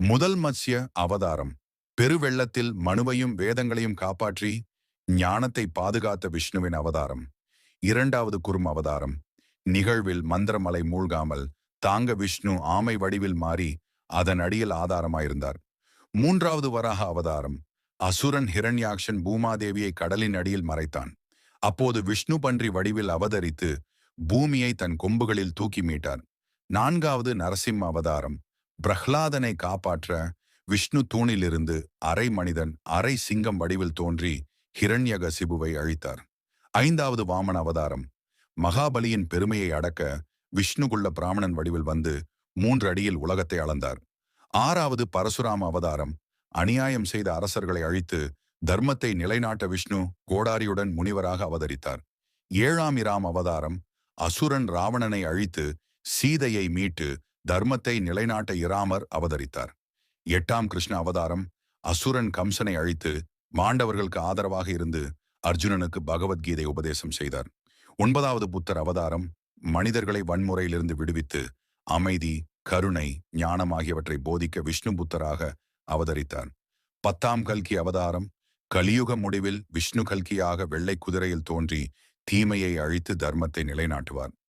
முதல் மத்ஸ்ய அவதாரம். பெருவெள்ளத்தில் மனுவையும் வேதங்களையும் காப்பாற்றி ஞானத்தை பாதுகாத்த விஷ்ணுவின் அவதாரம். இரண்டாவது குறும் அவதாரம். நிகழ்வில் மந்திரமலை மூழ்காமல் தாங்க விஷ்ணு ஆமை வடிவில் மாறி அதன் அடியில் ஆதாரமாயிருந்தார். மூன்றாவது வராக அவதாரம். அசுரன் ஹிரண்யாக்ஷன் பூமாதேவியை கடலின் அடியில் மறைத்தான். அப்போது விஷ்ணு பன்றி வடிவில் அவதரித்து பூமியை தன் கொம்புகளில் தூக்கி மீட்டார். நான்காவது நரசிம்ம அவதாரம். பிரஹ்லாதனை காப்பாற்ற விஷ்ணு தூணிலிருந்து அரை மனிதன் அரை சிங்கம் வடிவில் தோன்றி ஹிரண்யகசிபுவை அழித்தார். ஐந்தாவது வாமன அவதாரம். மகாபலியின் பெருமையை அடக்க விஷ்ணுகுள்ள பிராமணன் வடிவில் வந்து மூன்று அடியில் உலகத்தை அளந்தார். ஆறாவது பரசுராம அவதாரம். அநியாயம் செய்த அரசர்களை அழித்து தர்மத்தை நிலைநாட்ட விஷ்ணு கோடாரியுடன் முனிவராக அவதரித்தார். ஏழாம் இராம் அவதாரம். அசுரன் ராவணனை அழித்து சீதையை மீட்டு தர்மத்தை நிலைநாட்ட இராமர் அவதரித்தார். எட்டாம் கிருஷ்ண அவதாரம் அசுரன் கம்சனை அழித்து மாண்டவர்களுக்கு ஆதரவாக இருந்து அர்ஜுனனுக்கு பகவத்கீதை உபதேசம் செய்தார். ஒன்பதாவது புத்தர் அவதாரம் மனிதர்களை வன்முறையிலிருந்து விடுவித்து அமைதி கருணை ஞானம் ஆகியவற்றை போதிக்க விஷ்ணு புத்தராக அவதரித்தார். பத்தாம் கல்கி அவதாரம் கலியுக முடிவில் விஷ்ணு கல்கியாக வெள்ளை குதிரையில் தோன்றி தீமையை அழித்து தர்மத்தை நிலைநாட்டுவார்.